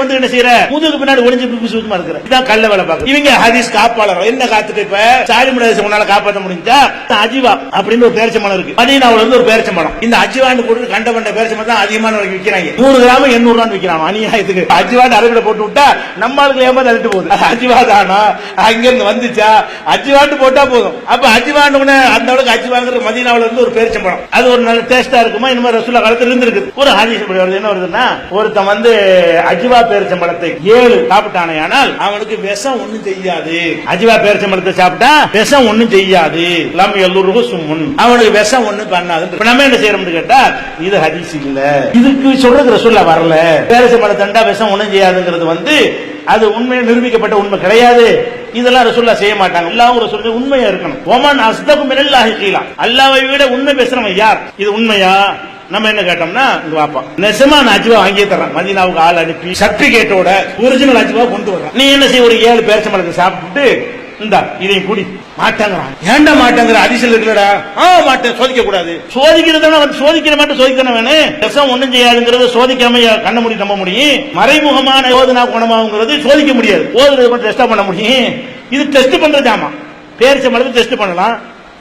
வந்து என்ன செய்யற முதுகு பின்னாடி ஒளிஞ்சு பிசு இருக்கிற. இதான் கள்ள வேலை பார்க்க இவங்க ஹதீஸ் காப்பாளர் என்ன காத்துட்டு இப்ப? சாரி முடாசி உன்னால காப்பாற்ற முடிஞ்சா அஜிவா அப்படின்னு ஒரு பேரிச்சம்பழம் இருக்கு. மதீனாவுல இருந்து ஒரு பேரிச்சம்பழம். இந்த அஜிவாண்டு போட்டு கண்ட கண்ட பேரிச்சம்பழம் தான் அதிகமான விற்கிறாங்க நூறு கிராம் எண்ணூறு ரூபான்னு விற்கிறாங்க அநியாயத்துக்கு. அஜிவாண்டு அறுவடை போட்டு விட்டா நம்ம ஆளுக்கு ஏமாந்து அழுட்டு போகுது. அஜிவா தானா? அங்கிருந்து வந்துச்சா? அஜிவாண்டு போட்டா போதும். அப்ப அஜிவாண்டு உடனே அந்த அளவுக்கு அஜிவாங்கிற மதீனாவுல இருந்து ஒரு பேரிச்சம்பழம். அது ஒரு நல்ல டேஸ்டா இருக்குமா? இந்த மாதிரி ரசூலா காலத்துல இருந்திருக்கு ஒரு ஹதீஸ் என்ன வருதுன்னா ஒருத்தன் வந்து அஜிவா பேரிச்சம்பழத்தை ஏழு சாப்பிட்டானேயானால் அவனுக்கு விஷம் ஒண்ணும் செய்யாது. அஜிவா பேரிச்சம்பழத்தை சாப்பிட்டா விஷம் ஒண்ணும் செய்யாது. லம் எல்லூருக்கு சும்முன். அவனுக்கு விஷம் ஒண்ணும் பண்ணாது நம்ம என்ன செய்யறோம்னு கேட்டா இது ஹதீஸ் இல்ல. இதுக்கு சொல்றது ரசூல்லா வரல. பேரிச்சம்பழத்தண்டா விஷம் ஒண்ணும் செய்யாதுங்கிறது வந்து அது உண்மையை நிரூபிக்கப்பட்ட உண்மை கிடையாது. இதெல்லாம் ரசூல்லா செய்ய மாட்டாங்க. எல்லாம் ரசூல் உண்மையா இருக்கணும். ஒமன் அஸ்தகும் மினல்லாஹி கீலா. அல்லாஹ்வை விட உண்மை பேசுறவன் யார்? இது உண்மையா? நம்ம என்ன கேட்டோம்னா இங்க வாப்பா. நெசமா நான் அஜிவா வாங்கியே தரேன் மதினாவுக்கு ஆள் அனுப்பி சர்டிபிகேட்டோட ஒரிஜினல் அஜிவா கொண்டு வரேன் நீ என்ன செய்ய ஒரு ஏழு பேரச்சம்பளத்தை சாப்பிட்டு இந்த இதையும் கூடி. மாட்டாங்கிறான். ஏன்டா மாட்டாங்கிற? அதிசயம் இருக்குல்லடா. ஆ மாட்டேன். சோதிக்க கூடாது. சோதிக்கிறதுனா வந்து சோதிக்கிற மட்டும் சோதிக்கணும் வேணும் விஷம் ஒண்ணும் செய்யாதுங்கிறது சோதிக்காம கண்ண முடி நம்ப முடியும் மறைமுகமான யோதனா குணமாகுங்கிறது சோதிக்க முடியாது. ஓதுறது மட்டும் டெஸ்டா பண்ண முடியும். இது டெஸ்ட் பண்றதாமா பேரிச்சம்பழத்தை டெஸ்ட் பண்ணலாம்.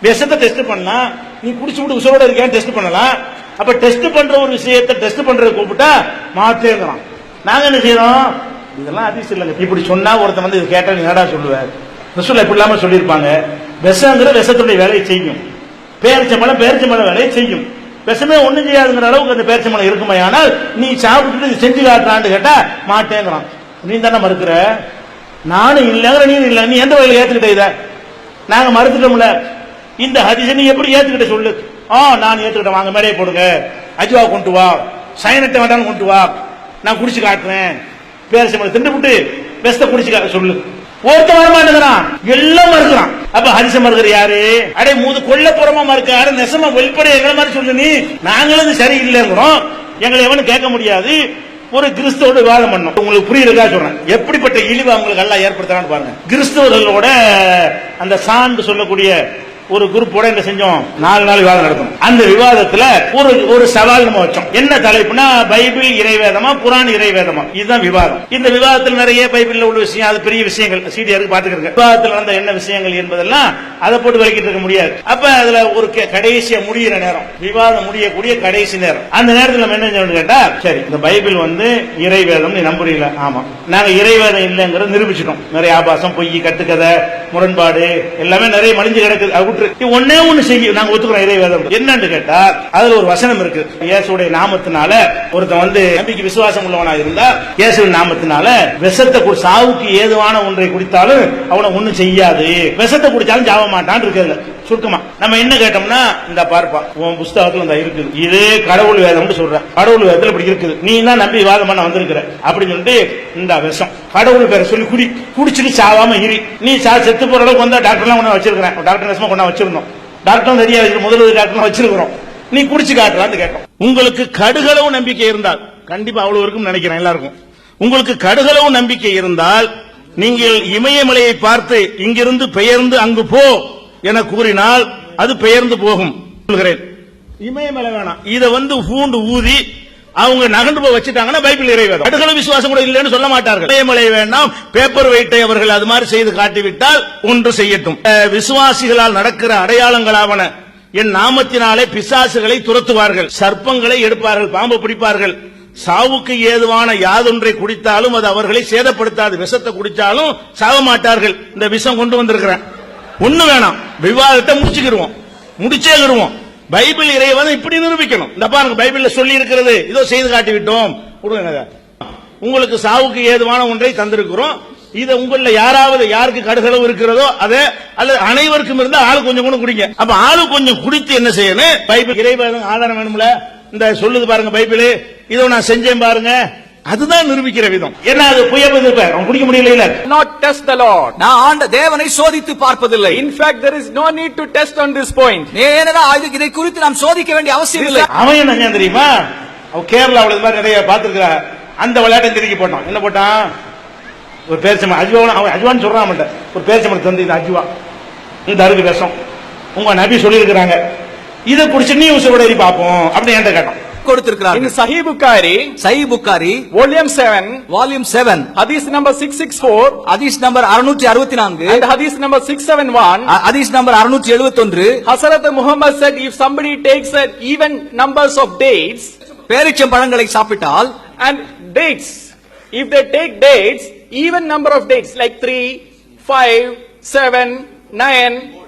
விஷத்தை டெஸ்ட் பண்ணலாம். நீ குடிச்சு விட்டு உசரோட இருக்கேன் டெஸ்ட் பண்ணலாம். அப்ப டெஸ்ட் பண்ற ஒரு விஷயத்தை டெஸ்ட் பண்றது கூப்பிட்டா மாத்தேங்கிறான். நாங்க என்ன செய்யறோம்? இதெல்லாம் அதிசயம் இல்லைங்க. இப்படி சொன்னா ஒருத்தன் வந்து இது கேட்டா நீ என்னடா சொல்லுவார் ரசூல்லா இப்படி இல்லாம சொல்லியிருப்பாங்க. விஷங்கிற விஷத்துடைய வேலையை செய்யும். பேரிச்சம்பழம் பேரிச்சம்பழம் வேலையை செய்யும். விஷமே ஒண்ணும் செய்யாதுங்கிற அளவுக்கு அந்த பேரிச்சம்பழம் இருக்குமே ஆனால் நீ சாப்பிட்டுட்டு செஞ்சு காட்டுறான்னு கேட்டா மாட்டேங்கிறான் நீ தானே மறுக்கிற? நானும் இல்லைங்கிற நீ இல்லை. நீ எந்த வகையில் ஏத்துக்கிட்ட இதை? நாங்க மறுத்துட்டோம்ல. இந்த ஹதிசை நீ எப்படி ஏத்துக்கிட்ட சொல்லு? ஆ நான் ஏற்றுக்கிட்டேன் வாங்க மேடையை போடுங்க. அஜுவா கொண்டு வா. சைனத்தை வேண்டாம் கொண்டு வா. நான் குடிச்சு காட்டுறேன். பேரசம்பளம் திண்டு விட்டு பெஸ்ட குடிச்சு சொல்லு. ஒருத்த வர மாட்டேங்கிறான். எல்லாம் மறுக்கிறான். அப்ப ஹரிசம் மறுக்கிற யாரு? அடே மூது கொல்லப்புறமா மறுக்காரு நெசமா வெளிப்படை எங்களை மாதிரி சொல்லு நீ? நாங்களும் சரியில்லைங்கிறோம். எங்களை எவனும் கேட்க முடியாது. ஒரு கிறிஸ்தவோட விவாதம் பண்ணும் உங்களுக்கு புரியுறதா சொல்றேன். எப்படிப்பட்ட இழிவு அவங்களுக்கு எல்லாம் ஏற்படுத்துறான்னு பாருங்க. கிறிஸ்தவர்களோட அந்த சான்று சொல்லக்கூடிய ஒரு குரூப்போட என்ன செஞ்சோம்? நாலு நாள் விவாதம் நடக்கும் அந்த விவாதத்துல ஒரு ஒரு சவால் நம்ம வச்சோம். என்ன தலைப்புனா பைபிள் இறைவேதமா குரான் இறைவேதமா. இதுதான் விவாதம். இந்த விவாதத்தில் நிறைய பைபிள்ல உள்ள விஷயம் அது பெரிய விஷயங்கள். சீடியாருக்கு பாத்துக்கிறது விவாதத்தில் நடந்த என்ன விஷயங்கள் என்பதெல்லாம் அதை போட்டு விளக்கிட்டு இருக்க முடியாது. அப்ப அதுல ஒரு கே- கடைசியா முடியிற நேரம். விவாதம் முடியக்கூடிய கடைசி நேரம். அந்த நேரத்தில் நம்ம என்ன செய்யணும் கேட்டா சரி இந்த பைபிள் வந்து இறைவேதம் நீ நம்புறீங்களா? ஆமா. நாங்க இறைவேதம் இல்லைங்கிறத நிரூபிச்சிட்டோம். நிறைய ஆபாசம் பொய் கட்டுக்கதை முரண்பாடு எல்லாமே நிறைய மலிஞ்சு கிடக்குது. அது விட்டுரு நீ ஒண்ணே ஒண்ணு செய்ய. நாங்க ஒத்துக்கிறோம் இறைவேதம் என்னன்னு கேட்டா அதுல ஒரு வசனம் இருக்கு. இயேசுடைய நாமத்தினால ஒருத்தன் வந்து நம்பிக்கை விசுவாசம் உள்ளவனா இருந்தா இயேசுவின் நாமத்தினால விஷத்தை கு- சாவுக்கு ஏதுவான ஒன்றை குடித்தாலும் அவனை ஒண்ணும் செய்யாது. விஷத்தை குடிச்சாலும் சாவ மாட்டான் இருக்கிறது சுருக்கமா. நம்ம என்ன கேட்டோம்னா இந்த பார்ப்பா உன் புஸ்தகத்துல இந்த இருக்குது. இது கடவுள் வேதம்னு சொல்ற கடவுள் வேதத்துல இப்படி இருக்குது. நீ தான் நம்பி வாதம் பண்ண வந்திருக்கிற. அப்படின்னு சொல்லிட்டு இந்த விஷம். கடவுள் பேரை சொல்லி குடி குடிச்சிட்டு சாவாம இரு. நீ சா செத்து போற அளவுக்கு வந்தா டாக்டர்லாம் கொண்டு வச்சிருக்கிறேன். டாக்டர் நெசமா கொண்டா வச்சிருந்தோம். டாக்டர் நிறைய வச்சிருக்கோம் முதல்வர் டாக்டர் வச்சிருக்கிறோம். நீ குடிச்சு காட்டலாம்னு கேட்டோம். உங்களுக்கு கடுகளவு நம்பிக்கை இருந்தால் கண்டிப்பா அவ்வளவு இருக்கும் நினைக்கிறேன் எல்லாருக்கும். உங்களுக்கு கடுகளவு நம்பிக்கை இருந்தால் நீங்கள் இமயமலையை பார்த்து இங்கிருந்து பெயர்ந்து அங்கு போ என கூறினால் அது பெயர்ந்து போகும். சொல்கிறேன். இமயமலை வேணாம். இதை வந்து பூண்டு ஊதி அவங்க நகர்ந்து போய் வச்சுட்டாங்கன்னா பைபிள் இறைவேதம். அடுகள விசுவாசம் கூட இல்லைன்னு சொல்ல மாட்டார்கள். இமலை வேண்டாம் பேப்பர் வெயிட்டை அவர்கள் அது மாதிரி செய்து காட்டிவிட்டால் ஒன்று செய்யட்டும். விசுவாசிகளால் நடக்கிற அடையாளங்களாவன என் நாமத்தினாலே பிசாசுகளை துரத்துவார்கள். சர்ப்பங்களை எடுப்பார்கள் பாம்பு பிடிப்பார்கள். சாவுக்கு ஏதுவான யாதொன்றை குடித்தாலும் அது அவர்களை சேதப்படுத்தாது. விஷத்தை குடித்தாலும் சாக மாட்டார்கள். இந்த விஷம் கொண்டு வந்திருக்கிறேன். ஒண்ணு வேணாம். விவாதத்தை முடிச்சுக்கிடுவோம் முடிச்சேக்கிடுவோம் பைபிள் இறைவன் இப்படி நிரூபிக்கணும். இந்த பாருங்க பைபிள்ல சொல்லி இருக்கிறது இதோ செய்து காட்டி விட்டோம் கொடுங்க உங்களுக்கு சாவுக்கு ஏதுவான ஒன்றை தந்திருக்கிறோம். இதை உங்கள யாராவது யாருக்கு கடுகளவு இருக்கிறதோ அதை அல்லது அனைவருக்கும் இருந்தா ஆளு கொஞ்சம் கூட குடிங்க. அப்ப ஆளு கொஞ்சம் குடித்து என்ன செய்யணும்? பைபிள் இறைவன் ஆதாரம் வேணும்ல? இந்த சொல்லுது பாருங்க பைபிள். இதோ நான் செஞ்சேன் பாருங்க. அதுதான் நிரூபிக்கிற விதம். என்ன அது? புய அவன் குடிக்க முடியல இல்ல. Not test the Lord. நான் ஆண்ட தேவனை சோதித்து பார்ப்பதில்லை. Fact, there is no need to test on this point. ஏனென்றா இது- இதை குறித்து நாம் சோதிக்க வேண்டிய அவசியம் இல்லை. அவன் என்ன தெரியுமா? அவன் கேரளாவுல இது மாதிரி நிறைய பார்த்திருக்கா அந்த விளையாட்டை திருக்கி போட்டான். என்ன போட்டான்? ஒரு பேரிச்சம் அஜுவா அவன் அஜுவான்னு சொல்றான் அவன்கிட்ட. ஒரு பேரிச்சம்பளம் தந்து இது அஜுவா. இந்த அருக்கு விஷம். உங்க நபி சொல்லியிருக்கிறாங்க. இதை குடிச்சு நீ உசுரோட பார்ப்போம். அப்படின்னு என்கிட்ட கேட்டான். கொடுத்திருக்கிறார்கள் Sahih Bukhari, Sahih Bukhari volume 7, volume seven hadith number 664 ஹதீஸ் நம்பர் அறுநூற்றி அறுபத்தி நான்கு and hadith number 671, ஹதீஸ் நம்பர் அறுநூற்றி எழுபத்தி ஒன்று Hazrat Muhammad said if somebody takes an even numbers of dates பேரிச்சம் பழங்களை சாப்பிட்டால் and dates, if they take dates, even number of dates like 3, 5, 7, 9,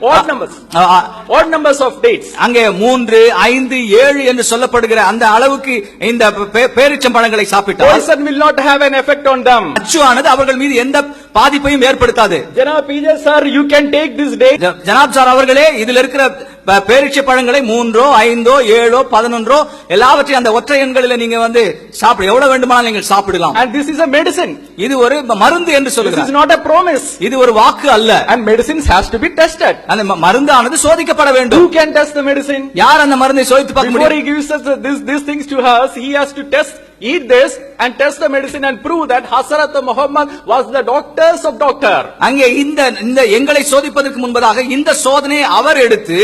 odd numbers, a, a, odd numbers of dates. அங்கே மூன்று ஐந்து ஏழு என்று சொல்லப்படுகிற அந்த அளவுக்கு இந்த பேரிச்சம் பழங்களை சாப்பிட்டால் Poison will not have an effect on them. அச்சுவானது அவர்கள் மீது எந்த பாதிப்பையும் ஏற்படுத்தாது Janab PJ sir, you can take this date. ஜ- ஜனாப் சார் அவர்களே இதுல இருக்கிற ப- பேரீட்சை பழங்களை மூன்றோ ஐந்தோ ஏழோ பதினொன்றோ எல்லாவற்றையும் அந்த ஒற்றை எண்களில நீங்க வந்து சாப்பிட எவ்வளவு வேண்டுமானாலும் நீங்கள் சாப்பிடலாம் And this is a medicine. இது ஒரு மருந்து என்று This is சொல்லுகிறார் not a promise. இது ஒரு வாக்கு அல்ல And medicines has to be tested. அந்த மருந்தானது சோதிக்கப்பட வேண்டும் Who can test the medicine? யார் அந்த மருந்தை சோதித்து பார்க்க Before he முடியும் gives us this, these things to us, he has to test, eat this and test the medicine and prove that Hazrat Muhammad was the doctors of doctor. அங்கே இந்த இந்த எங்களை சோதிப்பதற்கு முன்பதாக இந்த சோதனையை அவர் எடுத்து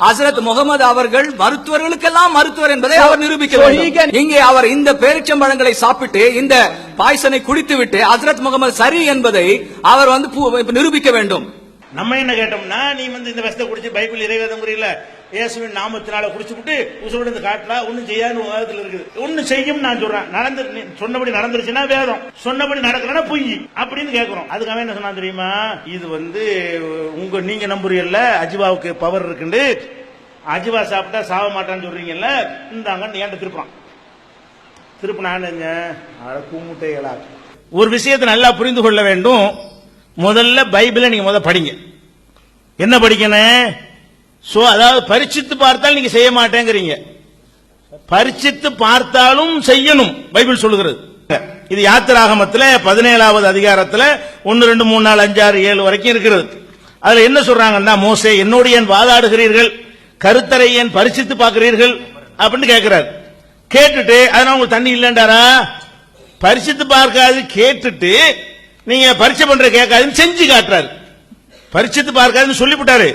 ஹசரத் முகமது அவர்கள் மருத்துவர்களுக்கெல்லாம் மருத்துவர் என்பதை அவர் நிரூபிக்க வேண்டும். இங்கே அவர் இந்த பேரிச்சம்பழங்களை சாப்பிட்டு இந்த பாய்சனை குடித்துவிட்டு ஹசரத் முகமது சரி என்பதை அவர் வந்து பு- நிரூபிக்க வேண்டும். நம்ம என்ன கேட்டோம்னா நீ வந்து இந்த விஷத்தை குடிச்சு பைபிள் இறைவேதம் குறியில இயேசுவின் நாமத்தினால குடிச்சு விட்டு உசுரோடு இந்த காட்டுல ஒண்ணும் செய்யாதுன்னு உலகத்துல இருக்குது. ஒண்ணு செய்யும் நான் சொல்றேன். நடந்து சொன்னபடி நடந்துருச்சுன்னா வேதம். சொன்னபடி நடக்கலன்னா பொய் அப்படின்னு கேட்கிறோம் அதுக்காக என்ன சொன்னா தெரியுமா? இது வந்து உங்க நீங்க நம்புறீங்கல்ல அஜிவாவுக்கு பவர் இருக்குண்டு. அஜிவா சாப்பிட்டா சாவ மாட்டான்னு சொல்றீங்கல்ல இந்தாங்கன்னு ஏன்ட்ட திருப்பான் திருப்பினானுங்க அட கூமுட்டைகளா ஒரு விஷயத்தை நல்லா புரிந்து கொள்ள வேண்டும். முதல்ல பைபிளை நீங்க முதல்ல படிங்க. என்ன படிக்கணும்? சோ அதாவது பரிச்சித்து பார்த்தால் நீங்க செய்ய மாட்டேங்கிறீங்க. பரிச்சித்து பார்த்தாலும் செய்யணும் பைபிள் சொல்லுகிறது. இது யாத்திராகமத்தில் பதினேழாவது அதிகாரத்தில் ஒன்று ரெண்டு மூணு நாலு அஞ்சு ஆறு ஏழு வரைக்கும் இருக்கிறது. அதுல என்ன சொல்றாங்கன்னா மோசே என்னோடு ஏன் வாதாடுகிறீர்கள்? கருத்தரை ஏன் பரிசித்து பார்க்கிறீர்கள்? அப்படின்னு கேட்கிறார் கேட்டுட்டு அதனால உங்களுக்கு தண்ணி இல்லைண்டாரா பரிசித்து பார்க்காது கேட்டுட்டு நீங்க பரிச்சை பண்ற கேட்காதுன்னு செஞ்சு காட்டுறாரு. பரிசித்து பார்க்காதுன்னு சொல்லிவிட்டாரு.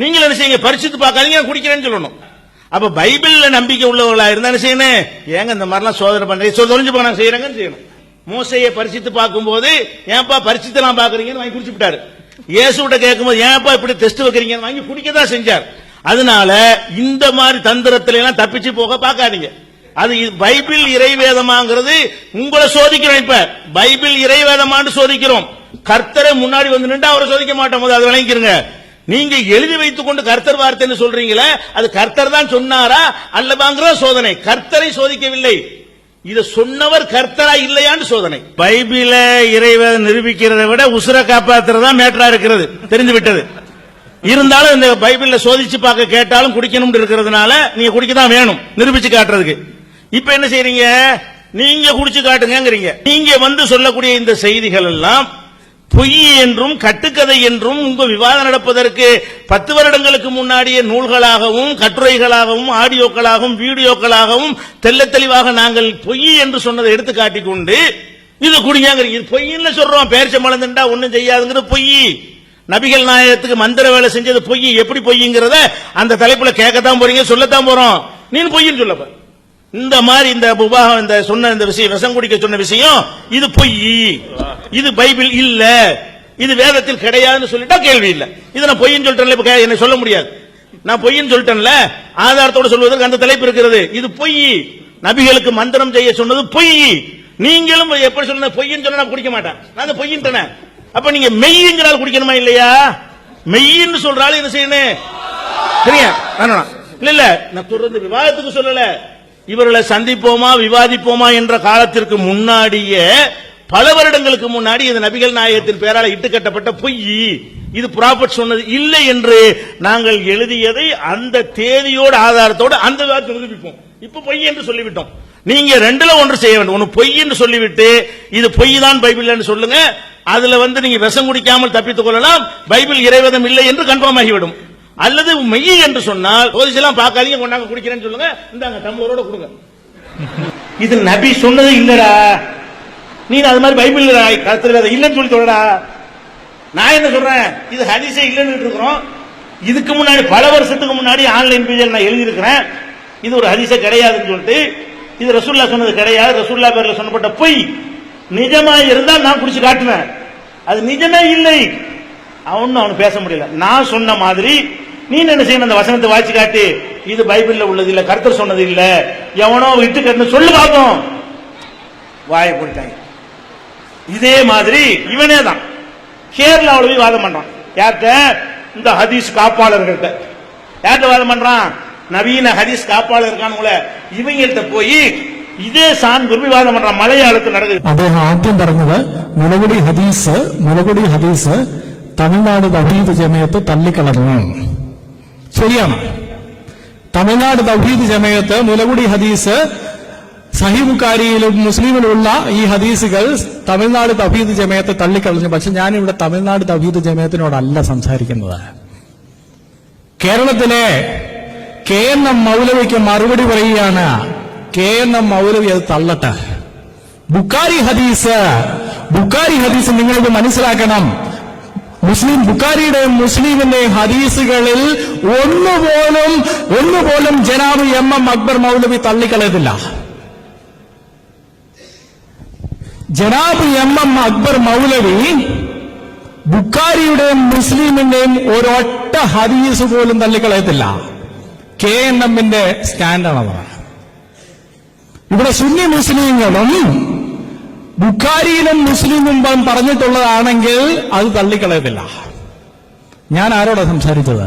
நீங்கள் என்ன செய்யுங்க? பரிசுத்து பார்க்காதீங்க குடிக்கிறேன்னு சொல்லணும். அப்ப பைபிள்ல நம்பிக்கை உள்ளவர்களா இருந்தா என்ன செய்யணும்? ஏங்க இந்த மாதிரிலாம் சோதனை பண்றீங்க? சோ தொலைஞ்சு போனா செய்யறேங்கன்னு செய்யணும். மோசையை பரிசித்து பார்க்கும்போது ஏன்பா பரிசித்தெல்லாம் பாக்குறீங்கன்னு வாங்கி குடிச்சு விட்டாரு இயேசுகிட்ட கேட்கும்போது ஏன்பா இப்படி டெஸ்ட் வைக்கிறீங்கன்னு வாங்கி குடிக்கதான் செஞ்சார். அதனால இந்த மாதிரி தந்திரத்துல எல்லாம் தப்பிச்சு போக பார்க்காதீங்க. அது பைபிள் இறைவேதமாங்கிறது உங்களை சோதிக்கிறோம் இப்ப. பைபிள் இறைவேதமான்னு சோதிக்கிறோம். கர்த்தரை முன்னாடி வந்து நின்று அவரை சோதிக்க மாட்டோம். போது அது விளங்கிக்கிறங்க நீங்க எழுதி வைத்துக் கொண்டு கர்த்தர் வார்த்தைன்னு சொல்றீங்களே அது கர்த்தர் தான் சொன்னாரா அல்லவாங்கிற சோதனை. கர்த்தரை சோதிக்கவில்லை. இத சொன்னவர் கர்த்தரா இல்லையான்னு சோதனை. பைபிள இறைவன் நிரூபிக்கிறதை விட உசுர காப்பாத்துறதா மேட்டரா இருக்கிறது. தெரிஞ்சு விட்டது. இருந்தாலும் இந்த பைபிள்ல சோதிச்சு பார்க்க கேட்டாலும் குடிக்கணும் இருக்கிறதுனால நீங்க குடிக்க தான் வேணும் நிரூபிச்சு காட்டுறதுக்கு. இப்ப என்ன செய்றீங்க? நீங்க குடிச்சு காட்டுங்கிறீங்க நீங்க வந்து சொல்லக்கூடிய இந்த செய்திகள் எல்லாம் பொய் என்றும் கட்டுக்கதை என்றும் உங்க விவாதம் நடப்பதற்கு பத்து வருடங்களுக்கு முன்னாடியே நூல்களாகவும் கட்டுரைகளாகவும் ஆடியோக்களாகவும் வீடியோக்களாகவும் தெல்ல தெளிவாக நாங்கள் பொய் என்று சொன்னதை எடுத்து காட்டிக் கொண்டு இது குடிங்கிறீங்க இது பொய்ன்னு சொல்றோம். பேரிச்சம்பழம் திண்டா ஒண்ணும் செய்யாதுங்கிறது பொய். நபிகள் நாயகத்துக்கு மந்திர வேலை செஞ்சது பொய். எப்படி பொய்ங்கிறத அந்த தலைப்புல கேட்கத்தான் போறீங்க சொல்லத்தான் போறோம். நீ பொய்ன்னு சொல்லப்ப இந்த மாதிரி இந்த உபாகம் இந்த சொன்ன இந்த விஷயம் விஷம் குடிக்க சொன்ன விஷயம் இது பொய். இது பைபிள் இல்ல. இது வேதத்தில் கிடையாதுன்னு சொல்லிட்டா கேள்வி இல்ல. இது நான் பொய்ன்னு சொல்லிட்டேன்ல இப்ப என்ன சொல்ல முடியாது. நான் பொய்ன்னு சொல்லிட்டேன்ல ஆதாரத்தோட சொல்வதற்கு அந்த தலைப்பு இருக்கிறது. இது பொய். நபிகளுக்கு மந்திரம் செய்ய சொன்னது பொய். நீங்களும் எப்படி சொன்ன பொய்ன்னு சொன்னா நான் குடிக்க மாட்டேன். நான் அந்த பொய்யின்றன அப்ப நீங்க மெய்ங்கிறால் குடிக்கணுமா இல்லையா? மெய்ன்னு சொல்றாலும் என்ன செய்யணும்? சரியா? இல்ல இல்ல. நான் தொடர்ந்து விவாதத்துக்கு சொல்லல. இவர்களை சந்திப்போமா விவாதிப்போமா என்ற காலத்திற்கு முன்னாடியே பல வருடங்களுக்கு முன்னாடி இந்த நபிகள் நாயகத்தின் பெயரால் இட்டு கட்டப்பட்ட பொய். இது ப்ராபர்ட் சொன்னது இல்லை என்று நாங்கள் எழுதியதை அந்த தேதியோட ஆதாரத்தோடு அந்த விவாதத்தை நிரூபிப்போம். இப்ப பொய் என்று சொல்லிவிட்டோம். நீங்க ரெண்டுல ஒன்று செய்ய வேண்டும். ஒன்று பொய் என்று சொல்லிவிட்டு இது பொய் தான் பைபிள் சொல்லுங்க. அதுல வந்து நீங்க விஷம் குடிக்காமல் தப்பித்துக் கொள்ளலாம். பைபிள் இறைவதம் இல்லை என்று கன்ஃபார்ம் ஆகிவிடும். அல்லது மெய் என்று சொன்னால் ஜோதிஷெல்லாம் பார்க்காதீங்க கொண்டாங்க குடிக்கிறேன்னு சொல்லுங்க. இந்தாங்க டம்ளரோட கொடுங்க. இது நபி சொன்னது இல்லடா. நீ அது மாதிரி பைபிள் கருத்துல இல்லைன்னு சொல்லி சொல்லடா. நான் என்ன சொல்றேன்? இது ஹரிசே இல்லைன்னு இருக்கிறோம். இதுக்கு முன்னாடி பல வருஷத்துக்கு முன்னாடி ஆன்லைன் பேஜில் நான் எழுதியிருக்கிறேன். இது ஒரு ஹரிசே கிடையாதுன்னு சொல்லிட்டு இது ரசூல்லா சொன்னது கிடையாது. ரசூல்லா பேர்ல சொன்னப்பட்ட பொய். நிஜமா இருந்தால் நான் குடிச்சு காட்டுவேன். அது நிஜமே இல்லை. அவனும் அவனு பேச முடியல. நான் சொன்ன மாதிரி நீ என்ன செய்யணும் அந்த வசனத்தை வாய்ச்சி காட்டி இது பைபிள்ல உள்ளது இல்ல கர்த்தர் சொன்னது இல்ல எவனோ விட்டு கட்டு சொல்லு பார்ப்போம் வாயை போட்டாங்க இதே மாதிரி இவனே தான் கேரளாவில் போய் வாதம் பண்றான் யார்கிட்ட இந்த ஹதீஸ் காப்பாளர்கள்ட்ட யார்கிட்ட வாதம் பண்றான் நவீன ஹதீஸ் காப்பாளர் இருக்கானுங்கள இவங்கள்ட்ட போய் இதே சான் குருவி வாதம் பண்றான் மலையாளத்தில் நடக்குது അദ്ദേഹം ആദ്യം പറഞ്ഞത് മുലകുടി ഹദീസ് മുലകുടി ഹദീസ് തമിഴ്നാട് തൗഹീദ് ജമയത്ത് തള്ളിക്കളഞ്ഞു ശരിയാണ്. തമിഴ്നാട് തൗഹീദ് ജമയത്ത് മുലകുടി ഹദീസ് സഹിബുക്കാരിയിലും മുസ്ലിമിലുള്ള ഈ ഹദീസുകൾ തമിഴ്നാട് തഫീദ് ജമയത്തെ തള്ളിക്കളഞ്ഞു. പക്ഷെ ഞാനിവിടെ തമിഴ്നാട് തഫീദ് ജമയത്തിനോടല്ല സംസാരിക്കുന്നത്. കേരളത്തിലെ കെ എൻ എം മൗലവിക്ക് മറുപടി പറയുകയാണ് കെ എൻ എം മൗലവി അത് തള്ളട്ടെ. ബുക്കാരി ഹദീസ് ബുക്കാരി ഹദീസ് നിങ്ങളിത് മനസ്സിലാക്കണം. മുസ്ലിം ബുക്കാരിയുടെയും മുസ്ലിമിന്റെ ഹദീസുകളിൽ ഒന്നുപോലും ഒന്നുപോലും ജനാബ് എം എം അക്ബർ മൗലവി തള്ളിക്കളയത്തില്ല. ജനാബ് എം എം അക്ബർ മൗലവി ബുക്കാരിയുടെയും മുസ്ലിമിന്റെയും ഒരൊറ്റ ഹദീസ് പോലും തള്ളിക്കളയത്തില്ല. കെ എൻ എമ്മിന്റെ സ്റ്റാൻഡാണ് അവർ ഇവിടെ സുന്നി മുസ്ലിങ്ങളും ബുഖാരിയിലും മുസ്ലിമും പറഞ്ഞിട്ടുള്ളതാണെങ്കിൽ അത് തള്ളിക്കളയത്തില്ല. ഞാൻ ആരോടാ സംസാരിച്ചത്?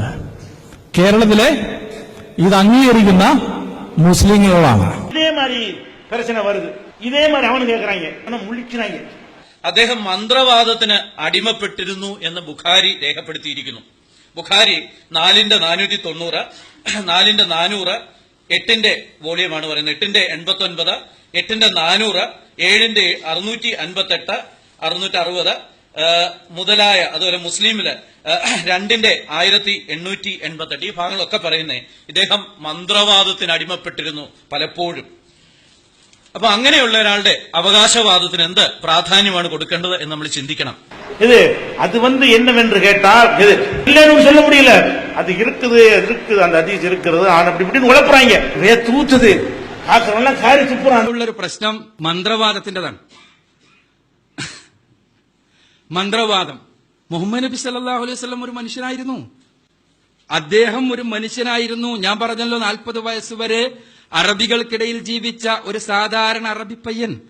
കേരളത്തിലെ ഇത് അംഗീകരിക്കുന്ന മുസ്ലിങ്ങളോടാണ് അദ്ദേഹം മന്ത്രവാദത്തിന് അടിമപ്പെട്ടിരുന്നു എന്ന് ബുഖാരി രേഖപ്പെടുത്തിയിരിക്കുന്നു. ബുഖാരി നാലിന്റെ നാനൂറ്റി തൊണ്ണൂറ് നാലിന്റെ നാനൂറ് എട്ടിന്റെ വോളിയമാണ് പറയുന്നത്. എട്ടിന്റെ എൺപത്തി ഒൻപത് എട്ടിന്റെ നാനൂറ് ഏഴിന്റെ അറുന്നൂറ്റി അൻപത്തെട്ട് അറുന്നൂറ്റി അറുപത് മുതലായ അതുപോലെ മുസ്ലിമില് ആ, രണ്ടിന്റെ ആയിരത്തി എണ്ണൂറ്റി എൺപത്തെട്ട് ഈ ഭാഗങ്ങളൊക്കെ പറയുന്നേ ഇദ്ദേഹം മന്ത്രവാദത്തിന് അടിമപ്പെട്ടിരുന്നു പലപ്പോഴും അപ്പൊ അങ്ങനെയുള്ള ഒരാളുടെ അവകാശവാദത്തിന് എന്ത് പ്രാധാന്യമാണ് കൊടുക്കേണ്ടത് എന്ന് നമ്മൾ ചിന്തിക്കണം இது அது வந்து என்னவென்று கேட்டால் இது இல்லைன்னு சொல்ல முடியல அது இருக்குது இருக்குது அந்த அதிஸ் இருக்கிறது ஆனா அப்படி இப்படின்னு உழப்புறாங்க வே தூத்துது ആ കള്ളക്കാര് ഉള്ള ഉള്ളൊരു പ്രശ്നം മന്ത്രവാദത്തിന്റെതാണ് മന്ത്രവാദം. മുഹമ്മദ് നബി സല്ലാഹു അലൈഹി സ്വലം ഒരു മനുഷ്യനായിരുന്നു. അദ്ദേഹം ഒരു മനുഷ്യനായിരുന്നു. ഞാൻ പറഞ്ഞല്ലോ നാൽപ്പത് വയസ്സുവരെ അറബികൾക്കിടയിൽ ജീവിച്ച ഒരു സാധാരണ അറബി പയ്യൻ.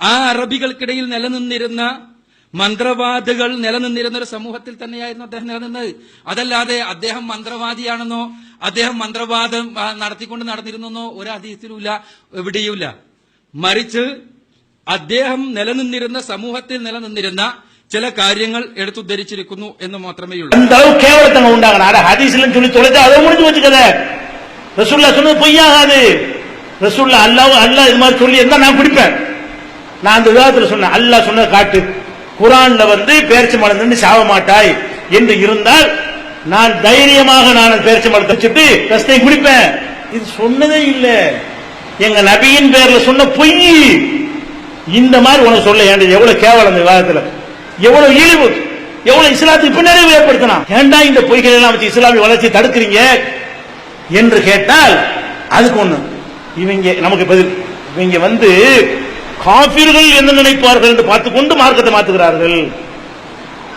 ആ അറബികൾക്കിടയിൽ നിലനിന്നിരുന്ന മന്ത്രവാദികൾ നിലനിന്നിരുന്ന ഒരു സമൂഹത്തിൽ തന്നെയായിരുന്നു അദ്ദേഹം നിലനിന്നത് അതല്ലാതെ അദ്ദേഹം മന്ത്രവാദിയാണെന്നോ അദ്ദേഹം മന്ത്രവാദം ആ, നടത്തിക്കൊണ്ട് നടന്നിരുന്നെന്നോ ഒരു അതീതിയിലുമില്ല എവിടെയുമില്ല മറിച്ച് അദ്ദേഹം നിലനിന്നിരുന്ന സമൂഹത്തിൽ നിലനിന്നിരുന്ന ചില കാര്യങ്ങൾ എടുത്തുദ്ധരിച്ചിരിക്കുന്നു എന്ന് മാത്രമേ ഉള്ളൂ அந்த அளவு கேவலத்தனம் உண்டாங்க அட ஹதீஸ்லன்னு சொல்லி தொலைச்சா அதை முடிஞ்சு வச்சுக்கத ரசூல்லா சொன்னது பொய்யாகாது ரசூல்லா அல்லாஹ் அல்லாஹ் இது மாதிரி சொல்லி இருந்தா நான் குடிப்பேன் நான் அந்த விவாதத்துல சொன்னேன் அல்லாஹ் சொன்னதை காட்டு குரான்ல வந்து பேர்ச்சி மலர்ந்து நின்று சாவ மாட்டாய் என்று இருந்தால் நான் தைரியமாக நான் பேர்ச்சி மரத்தை வச்சுட்டு ரசத்தை குடிப்பேன். இது சொன்னதே இல்லை. எங்க நபியின் பேர்ல சொன்ன பொய். இந்த மாதிரி உனக்கு சொல்ல ஏன்டா எவ்வளவு கேவலம் இந்த விவாதத்துல எவ்வளவு இழிவு. எவ்வளவு இஸ்லாத்துக்கு பின்னடைவு ஏற்படுத்தினா ஏன்டா இந்த பொய்கள் எல்லாம் வச்சு இஸ்லாமிய வளர்ச்சி தடுக்கிறீங்க? என்று கேட்டால் அதுக்கு ஒண்ணு. இவங்க நமக்கு பதில். இவங்க வந்து காபிர்கள் என்ன நினைப்பார்கள் என்று பார்த்து கொண்டு மார்க்கத்தை மாத்துகிறார்கள்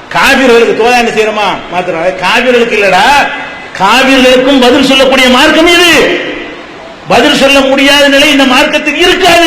காவிர்களுக்கு தோதா என்ன செய்யறோமா மாத்துறாங்க காவிர்களுக்கு இல்லடா காவிர்களுக்கும் பதில் சொல்லக்கூடிய மார்க்கம் இது. பதில் சொல்ல முடியாத நிலை இந்த மார்க்கத்துக்கு இருக்காது.